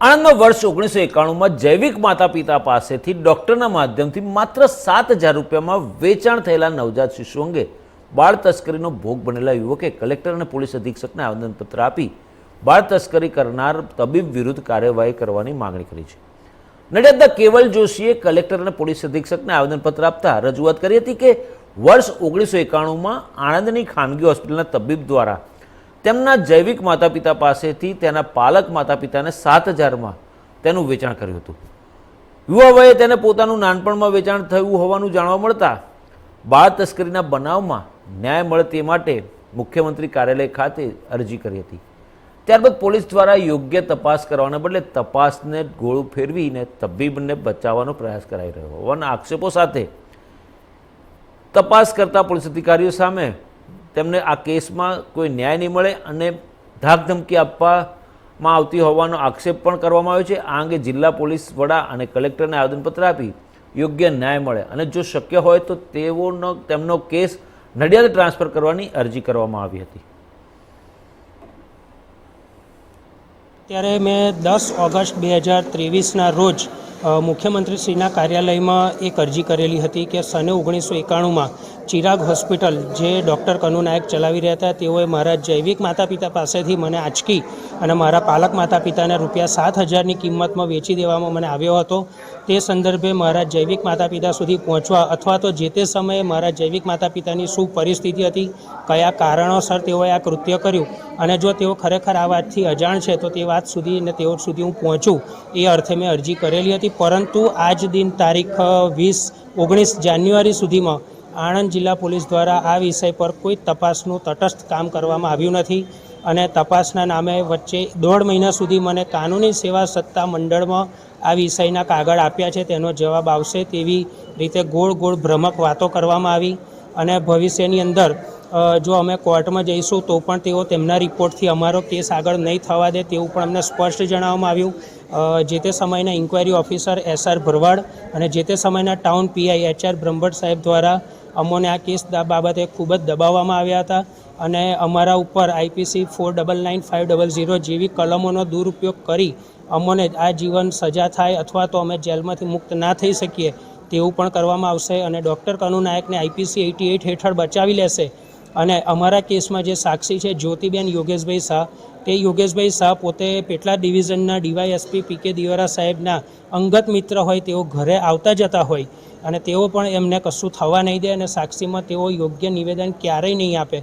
આણંદમાં વર્ષ ઓગણીસો એકાણુંમાં જૈવિક માતા પિતા પાસેથી ડૉક્ટરના માધ્યમથી માત્ર સાત હજાર રૂપિયામાં વેચાણ થયેલા નવજાત શિશુ અંગે બાળ તસ્કરીનો ભોગ બનેલા યુવકે કલેક્ટર અને પોલીસ અધિક્ષકને આવેદનપત્ર આપી બાળ તસ્કરી કરનાર તબીબ વિરુદ્ધ કાર્યવાહી કરવાની માંગણી કરી છે. નડિયાદના કેવલ જોશીએ કલેક્ટર અને પોલીસ અધિક્ષકને આવેદનપત્ર આપતા રજૂઆત કરી હતી કે વર્ષ ઓગણીસો એકાણુંમાં આણંદની ખાનગી હોસ્પિટલના તબીબ દ્વારા તેમના જૈવિક માતા પિતા પાસેથી તેના પાલક માતા પિતાને સાત હજારમાં તેનું વેચાણ કર્યું હતું. યુવા વયે તેને પોતાનું નાનપણમાં વેચાણ થયું હોવાનું જાણવા મળતા બાળ તસ્કરીના બનાવમાં ન્યાય મળે તે માટે મુખ્યમંત્રી કાર્યાલય ખાતે અરજી કરી હતી. ત્યારબાદ પોલીસ દ્વારા યોગ્ય તપાસ કરવાના બદલે તપાસને ગોળું ફેરવીને તબીબને બચાવવાનો પ્રયાસ કરાઈ રહ્યો હોવાના આક્ષેપો સાથે તપાસ કરતા પોલીસ અધિકારીઓ સામે તેમને આ કેસમાં કોઈ ન્યાય નહીં મળે અને ધાકધમકી આપવામાં આવતી હોવાનો આક્ષેપ પણ કરવામાં આવ્યો છે. આ અંગે જિલ્લા પોલીસ વડા અને કલેક્ટરને આવેદનપત્ર આપી યોગ્ય ન્યાય મળે અને જો શક્ય હોય તો તેઓનો, તેમનો કેસ નડિયાદ ટ્રાન્સફર કરવાની અરજી કરવામાં આવી હતી. ત્યારે મેં દસ ઓગસ્ટ બે હજાર ત્રેવીસના રોજ મુખ્યમંત્રીશ્રીના કાર્યાલયમાં એક અરજી કરેલી હતી કે સને ઓગણીસો એકાણુંમાં ચિરાગ હોસ્પિટલ જે ડૉક્ટર કનુ નાયક ચલાવી રહ્યા હતા, તેઓએ મારા જૈવિક માતા પિતા પાસેથી મને આંચકી અને મારા પાલક માતા પિતાને રૂપિયા સાત હજારની કિંમતમાં વેચી દેવામાં મને આવ્યો હતો. તે સંદર્ભે મારા જૈવિક માતા પિતા સુધી પહોંચવા અથવા તો જે તે સમયે મારા જૈવિક માતા પિતાની શું પરિસ્થિતિ હતી, કયા કારણોસર તેઓએ આ કૃત્ય કર્યું અને જો તેઓ ખરેખર આ વાતથી અજાણ છે, તો તે વાત સુધી અને તેઓ સુધી હું પહોંચું, એ અર્થે મેં અરજી કરેલી હતી. પરંતુ આજ દિન તારીખ વીસ, ઓગણીસ જાન્યુઆરી સુધીમાં આણંદ જિલ્લા પોલીસ દ્વારા આ વિષય પર કોઈ તપાસનું તટસ્થ કામ કરવામાં આવ્યું નથી અને તપાસના નામે વચ્ચે દોઢ મહિના સુધી મને કાનૂની સેવા સત્તા મંડળમાં આ વિષયના કાગળ આપ્યા છે, તેનો જવાબ આવશે તેવી રીતે ગોળ ગોળ ભ્રમક વાતો કરવામાં આવી અને ભવિષ્યની અંદર જો અમે કોર્ટમાં જઈશું તો પણ તેઓ તેમના રિપોર્ટથી અમારો કેસ આગળ નહીં થવા દે તેવું પણ અમને સ્પષ્ટ જણાવવામાં આવ્યું. જે તે સમયના inquiry officer S R Bharwad અને જે તે સમયના town PI H R Brahmbhatt સાહેબ દ્વારા અમોને આ કેસ બાબતે ખૂબ જ દબાવવામાં આવ્યા હતા અને અમારા ઉપર IPC four double nine five double zero જેવી કલમોનો દુરુપયોગ કરી અમોને આ જીવન સજા થાય અથવા તો અમે જેલમાંથી મુક્ત ના થઈ શકીએ તેવું પણ કરવામાં આવશે અને ડૉક્ટર કનુ નાયકને આઈપીસી એટી એઇટ હેઠળ બચાવી લેશે. અને અમારા કેસમાં જે સાક્ષી છે જ્યોતિબેન યોગેશભાઈ શાહ, તે યોગેશભાઈ શાહ પોતે પેટલા ડિવિઝનના ડીવાયએસપી પી કે દિવારા સાહેબના અંગત મિત્ર હોય તેઓ ઘરે આવતા જતા હોય. અને તેઓ પણ એમને કશું થવા નહીં દે અને સાક્ષીમાં તેઓ યોગ્ય નિવેદન ક્યારેય નહીં આપે.